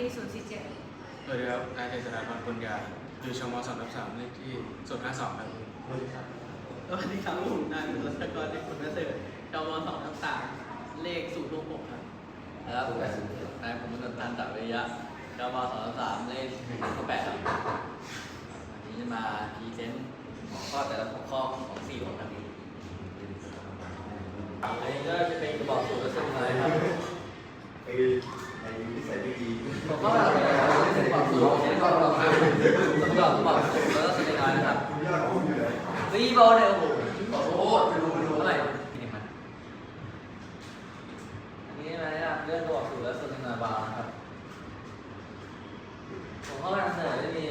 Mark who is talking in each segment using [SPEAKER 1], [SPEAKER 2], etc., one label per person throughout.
[SPEAKER 1] ที่ศูนย์สี่เจ็ด
[SPEAKER 2] สวัสดีครับนายเจษฎาพรปุญญาอยู่ชมสองทับสามเลขที่ศูนย์ห้าสองครับ
[SPEAKER 3] สวัสดีครับผมนายบุตรกรในคุณแม่เสด็จจมสองทับสามเลขศูนย์หกหกครับ
[SPEAKER 4] ครับนายผมเป็นตันตัดระยะกมสองสามเลขหนึ่งข้อแปดครับวันนี้จะมาพรีเซนต์หัวข้อแต่ละหัวข้อของสี่ของคดีอันนี้ก็จะเป็นกระบอกสูตรและสมุนไพรครับ
[SPEAKER 5] ไอ้ไอ้นิสัยไม่ดี
[SPEAKER 4] หัวข้ออะไรนะครับเป็นกระบอกสูตรใช้กระบอกครับ กระบอกกระบอกสูตรแล้วก็สมุนไพรนะครับ
[SPEAKER 5] คุณยอดพูดอยู่ไหน
[SPEAKER 4] วีบอลเนี่ยโอ้โหโอ้โห
[SPEAKER 5] ไปดูไปดู
[SPEAKER 4] เท่าไหร่นี่มันอันนี้อะไรนะครับเรื่องกระบอกสูตรและสมุนไพรบาร์ครับผมเข้าไปนำเสนอจะมี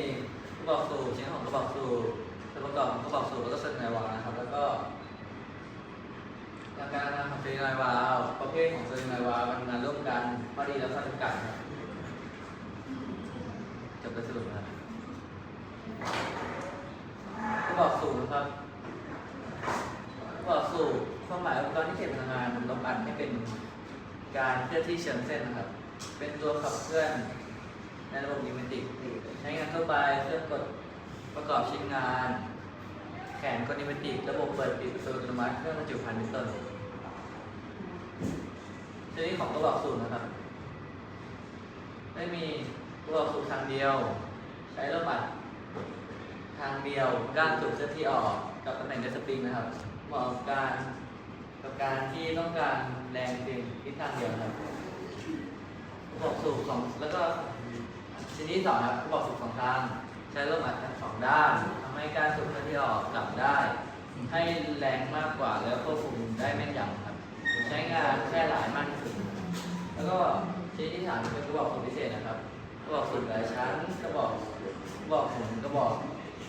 [SPEAKER 4] กระบอกสูบชิ้นของกระบอกสูบส่วนประกอบของกระบอกสูบแล้วก็เส้นไนวานะครับแล้วก็การการทำของเซนไนวาประเภทของเซนไนวามันทำงานร่วมกันข้อดีและข้อจำกัดครับจบไปสรุปนะครับกระบอกสูบนะครับกระบอกสูบความหมายอุปกรณ์ที่เก็บพลังงานลมอัดให้เป็น การเคลื่อนที่เชิงเส้นนะครับ เป็นตัวขับเคลื่อนในระบบนิเมติกใช้งานทั่วไปเครื่องกดประกอบชิ้นงาน แขนกดนิเมติก ระบบเปิดปิดประตูอัตโนมัติเครื่องบรรจุภัณฑ์เป็นต้นชนิดของกระบอกสูบนะครับไม่มีกระบอกสูบทางเดียว ใช้ระบัดทางเดียวก้านสูบเคลื่อนที่ออกกับตำแหน่งเดสปริงนะครับเหมาะกับการ กับการที่ต้องการแรงเพียงทิศทางเดียวนะครับระบบสูบสองแล้วก็ชนิดสองครับระบบสูบสองทางใช้ลมอัดทั้งสองด้านทำให้การสูบเคลื่อนที่ออกกลับได้ ให้แรงมากกว่าแล้วควบคุมได้แม่นยำครับ ใช้งานแค่หลายมากที่สุดแล้วก็ชนิดที่สามเป็นกระบอกสูบพิเศษนะครับกระบอกสูบหลายชั้นกระบอกกระบอกหมุนกระบอก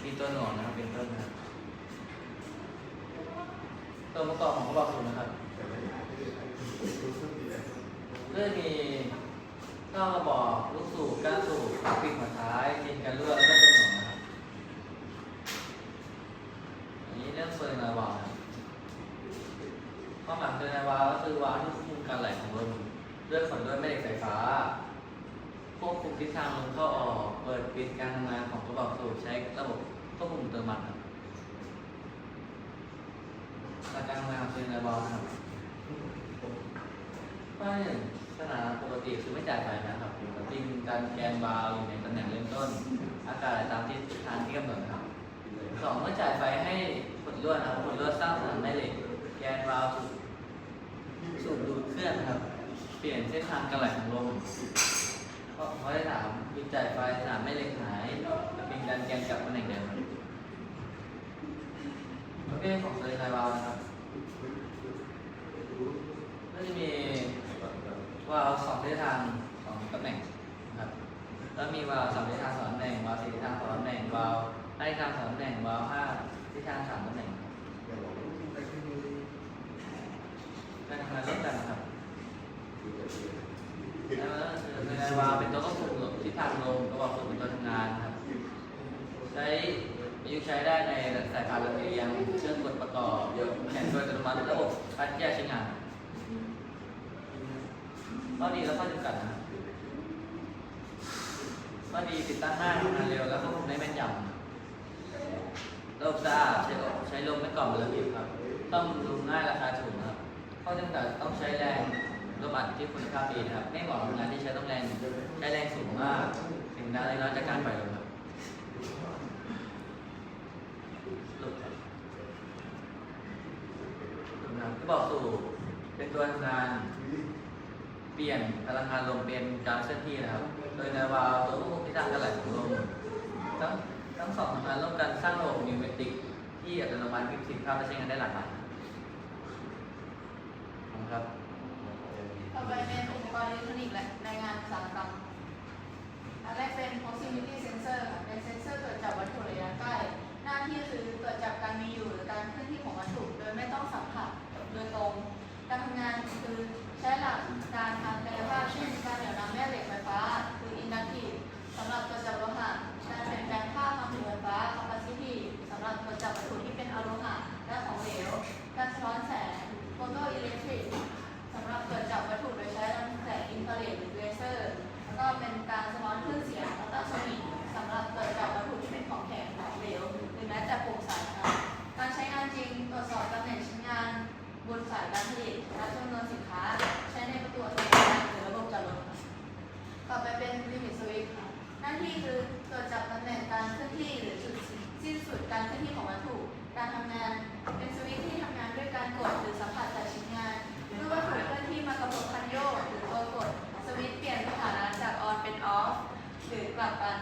[SPEAKER 4] มีตัวหน่วงนะครับเป็นต้นนะครับ ตัวประกอบของกระบอกสูบนะครับก็จะมีท่อกระบอกลูกสูบก้านสูบปิดหัวท้ายดินกันเรั่วแล้วก็ตัวหนุนนะครับอันนี้เรื่องโซเลนาวาครับความหมายโซเลนาวาก็คือวาที่ควบคุมการไหลของลมด้วยขนด้วยแม่เหล็กไฟฟ้าควบคุมทิศทางลมเข้าออก เปิดปิดการทำงานของกระบอกสูบใช้ระบบควบคุมอัตโนมัติครับ หลัการทำงานของโซเลนาวาครับข้อหนึ่สถานะปกติคือไม่จ่ายไฟนะครับจริงการแกนวาล์วอยู่ในตำแหน่งเริ่มต้น อากาศตามทิศทางที่กำหนดนะครับสองเมื่อจ่ายไฟให้ขดลวดนะครับขดลวดสร้างสนามแม่เล็กแกนวาล์วสูบดูดเคลื่อนครับ เปลี่ยนเส้นทางการไหลของลมข้อข้อที่สามหยุดจ่ายไฟสนามแม่เล็กหายเป็นการแกนกลับตำแหน่งเดิม เภทของโซลิดวาล์วนะครับก็จะมีวาล์วสองทิศทางสองตำแหน่งนะครับแล้วมีวาล์วสามทิศทางสองตำแหน่งวาล์วสี่ทิศทางสองตำแหน่งวาล์วห้าทิศทางสองตำแหน่งวาล์วห้าทิศทางสามตำแหน่งการทำงานร่วมกันนะครับแล้วในวาล์วเป็นตัวควบคุมทิศทางลมกระบอกสูบเป็นตัวทำงานครับใช้ ประยุกต์ใช้ได้ในสายพานลำเลียงเครื่องกดประกอบแผนโดยอัตโนมัติระบบคัดแยกใช้งานข้อดีและข้อจำกัดนะข้อดีติดตั้งง่ายทำงานเร็วและควบคุมได้แม่นยำระบบสะอาดใช้ลมใช้ลมไม่กล่อมระเบียบครับ ต้องดูง่ายราคาถูกครับ ข้อจำกัดต้องใช้แรงลมอัดที่คุณภาพดีนะครับ ไม่เหมาะกับงานที่ใช้ต้องแรงใช้แรงสูงมากถึงได้น้อยจากการปล่อยลมครับสรุปครับ สรุปนะบบอกสู่เป็นตัวทำงานเปลี่ยนพลังงานลมเป็นการเคลื่อนที่นะครับ โดยในวาล์วตัวควบคุมทิศทางการไหลของลมทั้งทั้งสองทำงานร่วมกันสร้างระบบนิวเมติก ที่อัตโนมัติมีประสิทธิภาพและใช้งานได้หลากหลายครับ
[SPEAKER 1] ต่อไปเป็นอุปกรณ์อิเล็กทรอนิกส์และในงานอุตสาหกรรมอันแรกเป็น proximity sensor ค่ะเป็นเซนเซอร์ตรวจจับวัตถุระยะใกล้ หน้าที่คือตรวจจับการมีอยู่หรือการเคลื่อนที่ของวัตถุ โดยไม่ต้องสัมผัส โดยตรง การทำงานคือใช้หลักการทางกายภาพเช่น การเหนี่ยวนำแม่เหล็กไฟฟ้า คือ inductive สำหรับตรวจจับโลหะ การเปลี่ยนแปลงค่าความถี่ไฟฟ้า capacity สำหรับตรวจจับวัตถุที่เป็นอโลหะและของเหลว การสะท้อนแสง photoelectric สำหรับตรวจจับวัตถุโดยใช้ลำแสงอินฟราเรดหรือเลเซอร์ แล้วก็เป็นการ การผลิตและจำนวนสินค้า ใช้ในประตูอัตโนมัติหรือระบบจอดรถค่ะต่อไปเป็นลิมิตสวิตช์ค่ะหน้า ที่คือตรวจจับตำแหน่งการเคลื่อนที่หรือจุดสิ้นสุดการเคลื่อนที่ของวัตถุ การทำงาน เป็นสวิตช์ที่ทำงานด้วยการกดหรือสัมผัสจากชิ้นงานเมื่อวัตถุเคลื่อนที่มากำหนดคันโยกหรือตัวกดสวิตช์เปลี่ยนสถานะจากออนเป็นออฟหรือกลับกัน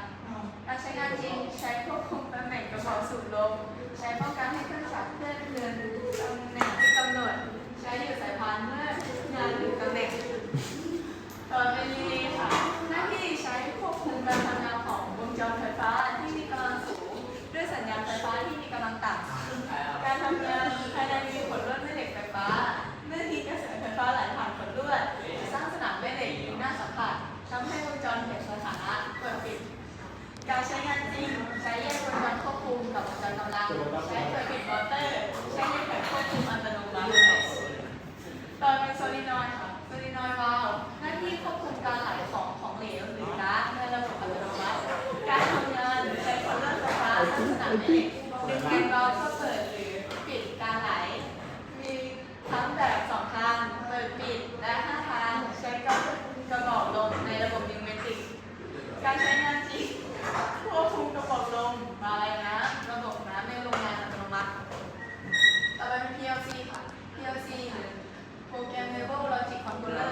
[SPEAKER 1] การใช้งานจริงใช้ควบคุมตำแหน่งกระเป๋าสูบลมใช้ป้องกันให้เครื่องจักรเคลื่อนเรือนตำแหน่งที่กำหนด ใช้อยู่สายพานเมื่องานหรือตำแหน่งต่อเป็นรีเลย์ค่ะหน้าสร้างสนามแม่เหล็กดึงแกนวาล์วเพื่อเปิดหรือปิดการไหล มีทั้งแบบสองทางเปิดปิดและห้าทางใช้กระกระบอกลมในระบบนิวเมติก การใช้งานจริงควบคุมกระบอกลมมาอะไรนะ ระบบน้ำในโรงงานอัตโนมัติต่อไปเป็น PLC ค่ะ PLC หรือ Programmable Logic Controller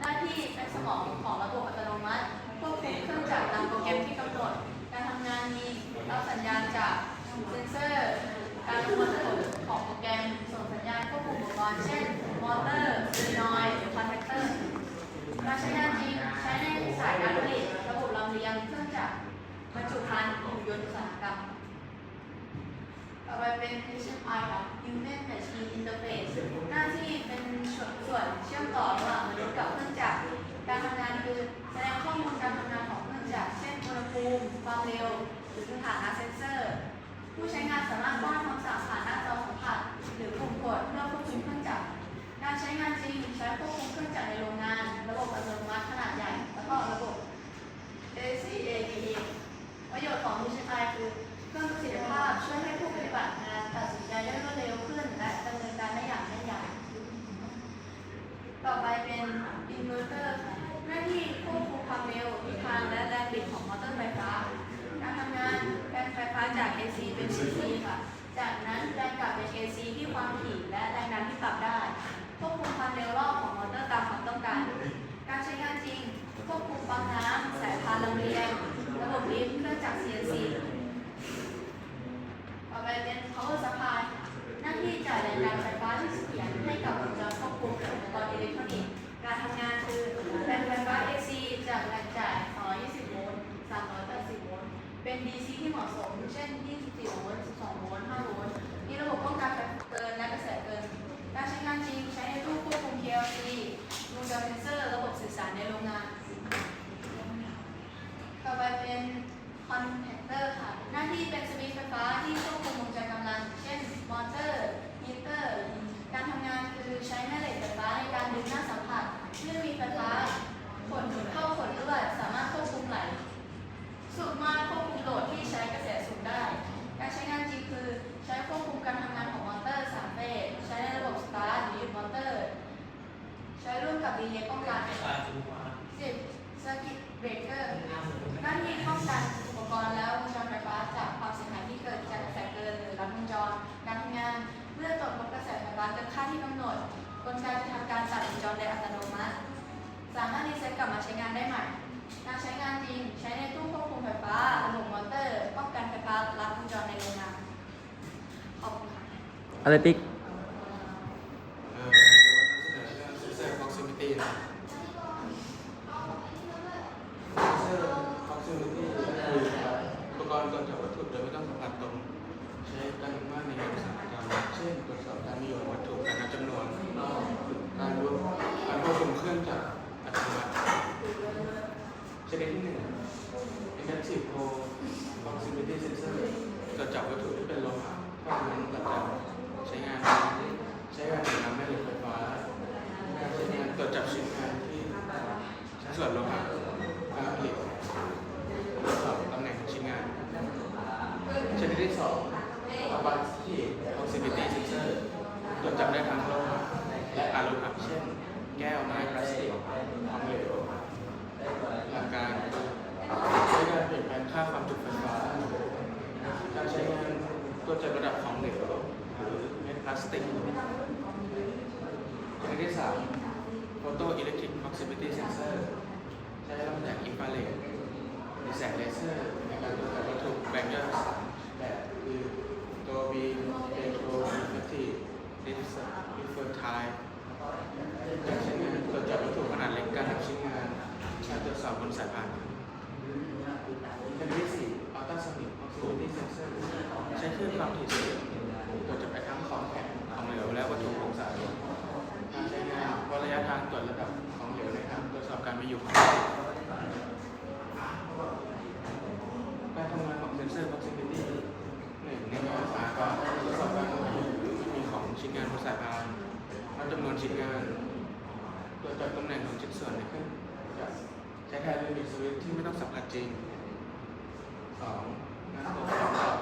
[SPEAKER 1] หน้าที่เป็นสมองของระบบอัตโนมัติควบคุมเครื่องจักรตามโปรแกรมที่กำหนด การทำงานมี รับสัญญาณจากเซนเซอร์ การคำนวณผลของโปรแกรมส่งสัญญาณควบคุมอุปกรณ์เช่น มอเตอร์ซีนอยหรือคอนแทคเตอร์การใช้งานจริงใช้ในสายการผลิตระบบลำเลียงเครื่องจักรบรรจุภัณฑ์หุ่นยนต์อุตสาหกรรมต่อไปเป็น HMI ค่ะ Human Machine Interface หน้าที่เป็นส่วนเชื่อมต่อระหว่างมนุษย์กับเครื่องจักร การทำงานคือแสดงข้อมูลการทำงานของเครื่องจักร เช่นอุณหภูมิ ความเร็ว หรือสถานะเซ็นเซอร์ ผู้ใช้งานสามารถป้อนคำสั่งผ่าน และแรงดันที่ปรับได้ ควบคุมความเร็วรอบของมอเตอร์ตามความต้องการ การใช้งานจริง ควบคุมปั๊มน้ำสายพานลำเลียง ระบบลิฟต์เครื่องจักร CNC ต่อไปเป็น power supply หน้าที่จ่ายแรงดันไฟฟ้าที่เสถียรให้กับวงจรควบคุมอุปกรณ์อิเล็กทรอนิกส์การทำงานคือแปลงไฟฟ้า AC จากแรงจ่าย220โวลต์380โวลต์เป็น DC ที่เหมาะสม เช่น 24โวลต์ สื่อสารในโรงงาต่อไปเป็นคอนแทคเตอร์ค่ะ หน้าที่เป็นสวิตช์ไฟฟ้าที่ควบคุมวงจรกำลัง เช่น มอเตอร์ฮีเตอร์ การทำงานคือใช้แม่เหล็กไฟฟ้าในการดึงหน้าสัมผัสเมื่อมีไฟฟ้าขนเข้าขนลวดสามารถควบคุมไหลสูบมาควบคุมโหลดที่ใช้กระแสสูงได้ การใช้งานจริงคือใช้ควบคุมการทำงานของมอเตอร์สามเฟสใช้ในระบบสตาร์ทหรือหยุดมอเตอร์ ใช้ร่วมกับรีเลย์ป้องกัน 10 Circuit Breaker หน้าที่ป้องกันอุปกรณ์และวงจรไฟฟ้าจากความเสียหายที่เกิดจากกระแสเกินหรือลัดวงจรการทำงานเมื่อตรวจพบกระแสไฟฟ้าเกินค่าที่กำหนดกลไกจะทำการตัดวงจรโดยอัตโนมัติ สามารถรีเซ็ตกลับมาใช้งานได้ใหม่การใช้งานจริงใช้ในตู้ควบคุมไฟฟ้าระบบมอเตอร์ ป้องกันไฟฟ้าลัดวงจรในโรงงานขอบคุณค่ะ
[SPEAKER 4] อะไรติ๊ก
[SPEAKER 2] วจจับวัตถุโดยไม่ต้องสัมผัสตรง ใช้กันมากในงานอุตสาหกรรม เช่นตรวจสอบการมีอยู่ของวัตถุ การนับจำนวน การรู้การควบคุมเครื่องจักรอัตโนมัติชนิดที่หนึ่ง Inductive Proximity Sensor ตรวจจับวัตถุที่เป็นโลหะเท่านั้นหลังจากใช้งาน ใช้การนำแม่เหล็กไฟฟ้าการใช้งานตรวจจับชิ้นงานที่ชิ้นส่วนโลหะการผลิตตรวจสอบตำแหน่งของชิ้นงาน ชนิดที่สอง Capacity Proximity Sensor ตรวจจับได้ทั้งโลหะและไอ เช่น แก้วไม้พลาสติกของเหลว หลักการใช้การเปลี่ยนแปลงค่าความจุไฟฟ้า การใช้งานตัวจัด ระดับของเหลวหรือเม็ดพลาสติกอย่างที่สามโฟโตอิเล็กทริกพ็อกซิมิตี้เซนเซอร์ใช้ลำแสงอินฟราเรดหรือแสงเลเซอร์ในการดูแลจจับวัตถุแบ่งย่อยสามแบบคือตัว B Electro Reflective Differtile การใช้งานตรวจจับวัตถุขนาดเล็กการทำชิ้นงานการตรวจสอบบนสายพานเป็นที่สี่ Ultrasonic Proximity Sensor ใช้คลื่นความถี่สูงตรวจจับไปทั้งของแข็งของเหลวและวัตถุโครงสร้างการใช้งานวัดระยะทางตรวจระดับของเหลวในการตรวจสอบการมีอยู่ของการทำงานของเซนเซอร์ proximity หนึ่งในงานอุตสาหกรรมตรวจสอบการมีหรือไม่มีของชิ้นงานบนสายพานวัดจำนวน ชิ้นงานตรวจจับตำแหน่งของชิ้นส่วนในเครื่องจักรใช้แทนลิมิตสวิตช์ที่ไม่ต้องสัมผัสจริงสองงานตรวจสอบ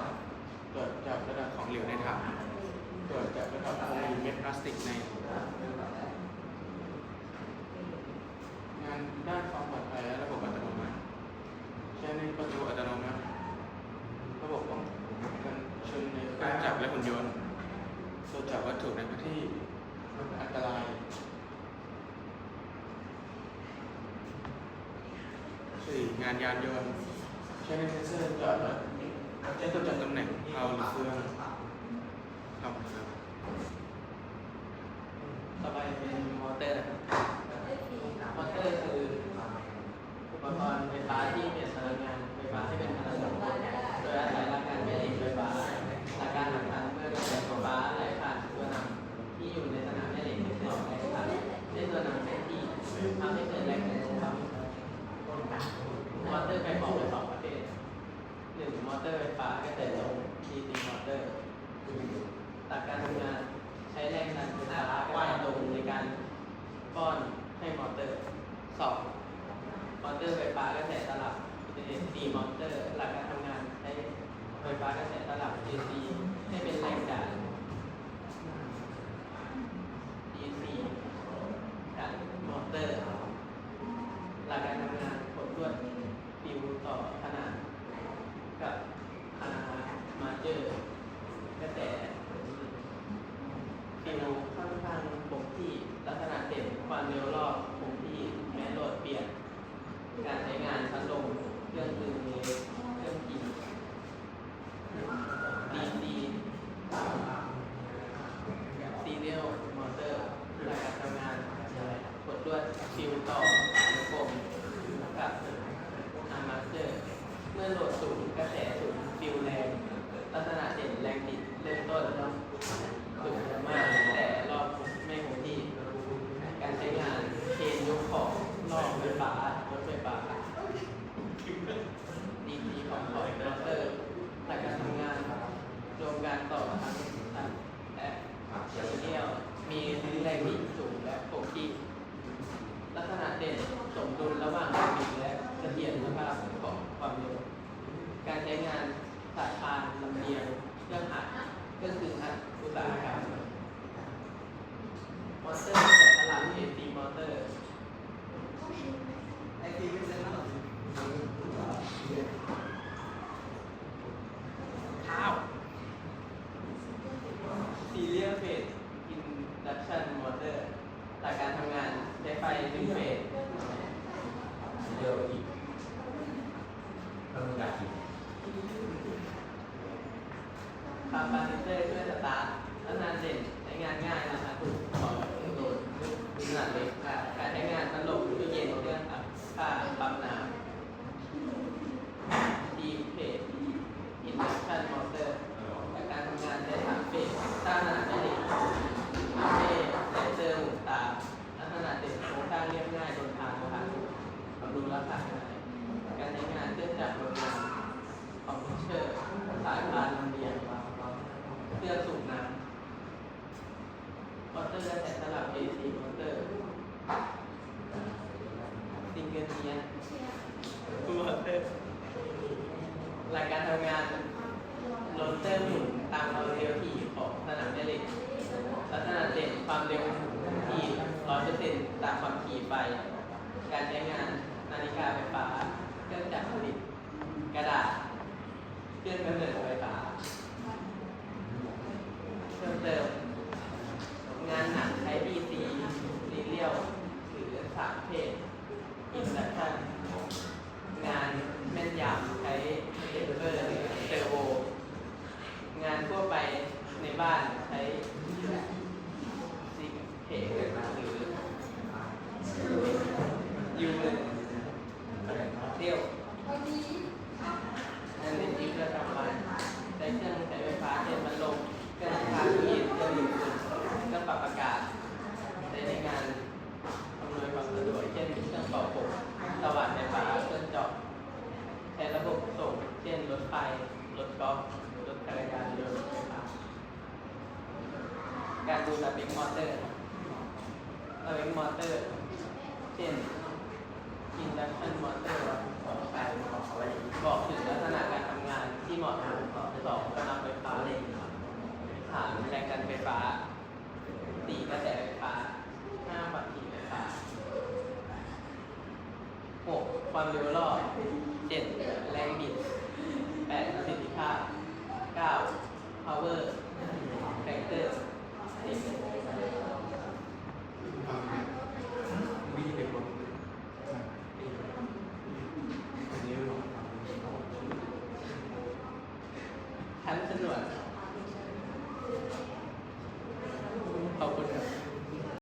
[SPEAKER 2] ตรวจจับระดับของเหลวในถังตรวจจับระดับของหรือเม็ดพลาสติกในงานด้านความปลอดภัยและระบบอัตโนมัติใช้ในประตูอัตโนมัติระบบป้องกันชนในเครื่องจักรและหุ่นยนต์ตรวจจับวัตถุในพื้นที่ อันตรายสี่งานยานยนต์ใช้ในเซนเซอร์จอดรถใช้ตัวจับตำแหน่งเอาหรือเฟืองเอาครับ
[SPEAKER 3] ต่อไปเป็นมอเตอร์นะครับมอเตอร์คืออุปกรณ์ไฟฟ้าที่เปลี่ยนพลังงานไฟฟ้าให้เป็นพลังงานโดยอาศัยหลักการแม่เหล็กไฟฟ้าหลักการสำคัญเมื่อกระแสไฟฟ้าไหลผ่านตัวนำที่อยู่ในสนามแม่เหล็กที่เกิดแรงผ่านเส้นตัวนำเส้นที่ทำให้เกิดแรงโน้มครับมอเตอร์ไฟฟ้าเป็นสองประเภทหนึ่งมอเตอร์ไฟฟ้ากระแสลม DC มอเตอร์ หลักการทำงานใช้แรงดันไฟฟ้าว่ายตรงในการป้อนให้มอเตอร์สองมอเตอร์ไฟฟ้ากระแสตลับ AC มอเตอร์ หลักการทำงานใช้ไฟฟ้ากระแสตลับ AC ให้เป็นแรงดัน DC ดันมอเตอร์ หลักการทำงานผลรวดฟิวต่อขนาดกับอามาเจอร์ กระแสฟิวค่อนข้างคงที่ลักษณะเด่นความเร็วรอบคงที่แม้โหลดเปลี่ยน การใช้งานพัดลมเครื่องดื่มเล็กเครื่องกินดีดีซีเรียลมอเตอร์หลักการทำงาน กดลวดฟิวต่อระบบกับอาร์มาสเตอร์ เมื่อโหลดสูงกระแสสูงฟิวแรง ลักษณะเด่นแรงบิดเริ่มต้นสูงมากแต่รอบไม่คงที่ การใช้งานเชนยกของรอบไฟฟ้ารถไฟฟ้าดีดีของคอยมอเตอร์หลักการทำงานรวมการต่อทั้งตัดและซีเรียลมีแรงบิดสูงและคงที่ ลักษณะเด่นสม ดุลระหว่างแรงบิดและเสถียรภาพของความเร็ว การใช้งานสายพานลำเลียงเครื่องอัดเครื่องดึงอัดอุตสาหกรรมมอเตอร์แต่ตลาด AC มอเตอร์ไอซีไม่ใช่แล้วข้าวซีเรียลเฟสอินดักชันมอเตอร์หลักการทำงานใช้ไฟหนึ่งเฟส
[SPEAKER 4] เดียวอีก ทำงานอีก
[SPEAKER 3] คาร์บานิเตอร์ช่วยสตาร์ทลักษณะเด่นใช้งานง่ายราคาถูกขอโดดขนาดเล็กค่ะการใช้งานตลบตู้เย็นเครื่องอัดผ้าปั๊มน้ำดีเพจอินดักชันมอเตอร์และการทำงานใช้สามเฟสสร้างขนาดไม่เล็กเท่ไลเซอร์หมุนตามลักษณะเด่นโครงสร้างเรียบง่ายทนทานราคาถูกบำรุงรักษาง่ายการใช้งานเครื่องจักรโรงงานคอมพิวเตอร์สายพานลำเลียง เครื่องสูบน้ำมอเตอร์และแต่สลับ AC มอเตอร์ซิงเกิลเนียมอเตอร์หลักการทำงาน 流浪电子